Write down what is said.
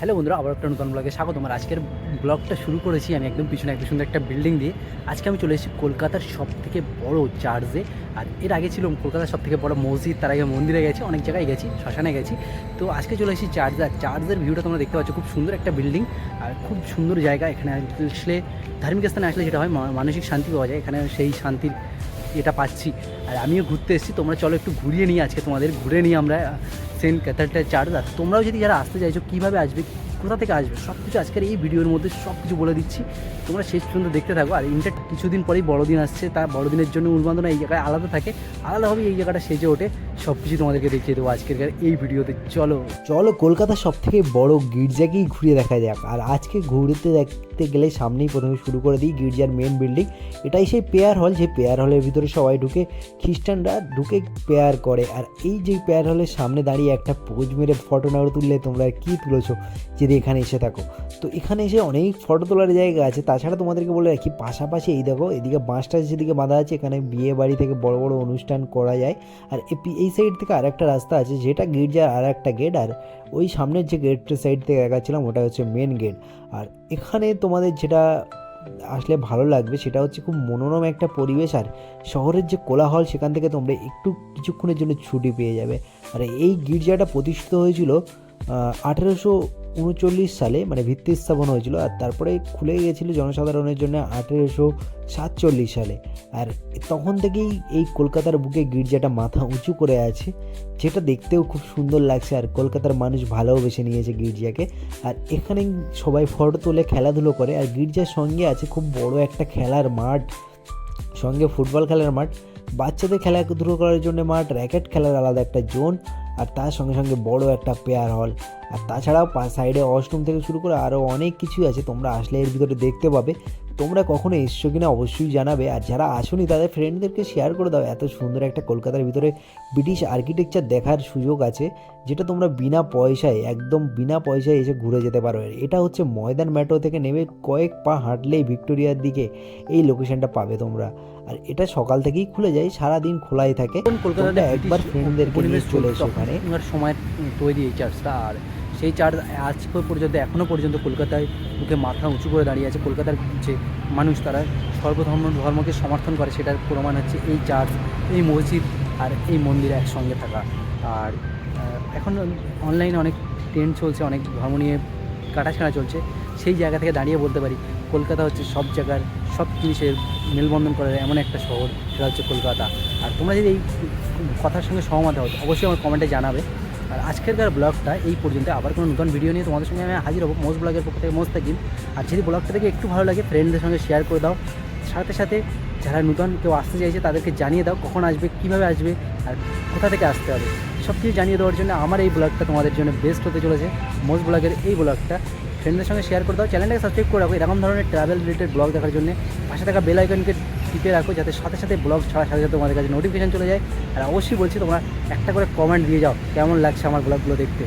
Hello বন্ধুরা, আবার একটা নতুন ব্লগে স্বাগত। আমার আজকের ব্লগটা শুরু করেছি আমি একদম পিছনে একদম সুন্দর একটা বিল্ডিং দিয়ে। আজকে আমি চলে এসেছি কলকাতার সব থেকে বড় চার্চে আর এর আগে ছিল কলকাতার সব থেকে বড় মসজিদ, তার আগে মন্দিরে গেছি, অনেক জায়গায় গেছি, শ্মশানে গেছি। তো আজকে চলে এসেছি চার্চে আর চার্চের ভিউটা তোমরা দেখতে পাচ্ছ, খুব সুন্দর একটা বিল্ডিং আর খুব সুন্দর জায়গা, এখানে আসলে ধার্মিক স্থানে আসলে যেটা হয় মানসিক শান্তি পাওয়া যায়, এখানে সেই শান্তির এটা পাচ্ছি। আর আমিও ঘুরতে এসেছি, তোমরা চলো একটু ঘুরিয়ে নিয়ে আজকে, তোমাদের ঘুরে নিয়ে আমরা। সেন্ট ক্যাথারটা চার্চ আর তোমরাও যদি যারা আসতে চাইছো কীভাবে আসবে কোথা থেকে আসবে? সব কিছু আজকের এই ভিডিওর মধ্যে সব কিছু বলে দিচ্ছি। তোমরা শেষ পর্যন্ত দেখতে থাকো। আর ইনটা কিছুদিন পরেই বড়দিন আসছে। তার বড়দিনের জন্য উন্মাদনা এই জায়গায় আলাদা থাকে। আলাদাভাবে এই জায়গাটা সেজে ওঠে। সব কিছু তোমাদেরকে দেখিয়ে দেবো আজকের এই ভিডিওতে। চলো। চলো, কলকাতার সব থেকে বড় গির্জাকেই ঘুরিয়ে দেখা যাক। আর আজকে ঘুরতে দেখতে গেলে সামনেই প্রথমে শুরু করে দিই গির্জার মেন বিল্ডিং এটাই সেই পেয়ার হল যে পেয়ার হলের ভিতরে সবাই ঢুকে, খ্রিস্টানরা ঢুকে পেয়ার করে। আর এই যে পেয়ার হলের সামনে দাঁড়িয়ে একটা পোজ মেরে ফটো না তুললে তোমরা কি তুলেছো? যদি এখানে এসে থাকো। তো এখানে এসে অনেক ফটো তোলার জায়গা আছে। তাছাড়া তোমাদেরকে বলে রাখি, পাশাপাশি এই দেখো, এদিকে বাঁশটা যেদিকে বাঁধা আছে, এখানে বিয়ে বাড়ি থেকে বড় বড় অনুষ্ঠান করা যায়। আর এই সাইড থেকে আরেকটা রাস্তা আছে, যেটা গির্জার আর একটা গেট আর ওই সামনের যে গেটের সাইড থেকে দেখাচ্ছিলাম, ওটা হচ্ছে মেন গেট আর এখানে তোমাদের যেটা আসলে ভালো লাগবে, সেটা হচ্ছে খুব মনোরম একটা পরিবেশ, আর শহরের যে কোলাহল, সেখান থেকে তোমরা একটু কিছুক্ষণের জন্য ছুটি পেয়ে যাবে। আর এই গির্জাটা প্রতিষ্ঠিত হয়েছিল আঠেরোশো উনচল্লিশ সালে মানে ভিত্তি স্থাপন হয়েছিল আর তারপরে খুলে গিয়েছিল জনসাধারণের জন্য আঠেরোশো সাতচল্লিশ সালে। আর তখন থেকেই এই কলকাতার বুকে গির্জাটা মাথা উঁচু করে আছে, যেটা দেখতেও খুব সুন্দর লাগছে আর কলকাতার মানুষ ভালোবেসে নিয়েছে গির্জাকে। আর এখানে সবাই ফটো তোলে খেলাধুলো করে আর গির্জার সঙ্গে আছে খুব বড় একটা খেলার মাঠ, সঙ্গে ফুটবল খেলার মাঠ, বাচ্চাদের খেলাধুলো করার জন্য মাঠ, র্যাকেট খেলার আলাদা একটা জোন আর তার সঙ্গে সঙ্গে বড় একটা পেয়ার হল আর তাছাড়াও সাইডে অষ্টম থেকে শুরু করে আরও অনেক কিছুই আছে, তোমরা আসলে এর ভিতরে দেখতে পাবে। তোমরা কখনো এসছো কিনা অবশ্যই জানাবে আর যারা আসোনি তাদের ফ্রেন্ডদেরকে শেয়ার করে দাও। এত সুন্দর একটা কলকাতার ভিতরে ব্রিটিশ আর্কিটেকচার দেখার সুযোগ আছে যেটা তোমরা বিনা পয়সায় একদম বিনা পয়সায় এসে ঘুরে যেতে পারো। এটা হচ্ছে ময়দান মেট্রো থেকে নেমে কয়েক পা হাঁটলেই ভিক্টোরিয়ার দিকে এই লোকেশনটা পাবে তোমরা। আর এটা সকাল থেকেই খুলে যায় সারা দিন খোলাই থাকে। এখন কলকাতাতে একবার ফ্রেন্ডদেরকে নিয়ে চলে এসো ওখানে। সময়ের তৈরি এই চার্চটা। আর সেই চার্চ আজ পর্যন্ত এখনও পর্যন্ত কলকাতায় বুকে মাথা উঁচু করে দাঁড়িয়ে আছে কলকাতার যে মানুষ, তারা সর্বধর্ম ধর্মকে সমর্থন করে সেটার প্রমাণ হচ্ছে এই চার্চ এই মসজিদ আর এই মন্দির একসঙ্গে থাকা। আর এখন অনলাইনে অনেক ট্রেন্ড চলছে, অনেক ধর্ম নিয়ে কাটাছাড়া চলছে। সেই জায়গা থেকে দাঁড়িয়ে বলতে পারি, কলকাতা হচ্ছে সব জায়গার, সব জিনিসের মেলবন্ধন করে এমন একটা শহর, সেটা হচ্ছে কলকাতা। আর তোমরা যদি এই কথার সঙ্গে সহমত হও, অবশ্যই আমার কমেন্টে জানাবে। আর আজকেরকার ব্লগটা এই পর্যন্ত। আবার কোনো নতুন ভিডিও নিয়ে তোমাদের সঙ্গে আমি হাজির হব মোজ ব্লগের পক্ষ থেকে মোজ থাকিম আর যদি ব্লগটা থেকে একটু ভালো লাগে ফ্রেন্ডদের সঙ্গে শেয়ার করে দাও। সাথে সাথে যারা নতুন কেউ আসতে চাইছে, তাদেরকে জানিয়ে দাও কখন আসবে, কীভাবে আসবে আর কোথা থেকে আসতে হবে। সব কিছু জানিয়ে দেওয়ার জন্য আমার এই ব্লগটা তোমাদের জন্য বেস্ট হতে চলেছে। মোজ ব্লগের এই ব্লগটা ফ্রেন্ডদের সঙ্গে শেয়ার করে দাও। চ্যানেলটাকে সাবস্ক্রাইব করে রাখো। এরকম ধরনের ট্রাভেল রিলেটেড ব্লগ দেখার জন্য পাশে থাকা বেল আইকনকে টিপে রাখো যাতে সাথে সাথে ব্লগ ছাড়ার সাথে সাথে তোমাদের কাছে নোটিফিকেশান চলে যায়। আর অবশ্যই বলছি তোমরা একটা করে কমেন্ট দিয়ে যাও, কেমন লাগছে আমার ব্লগগুলো দেখতে।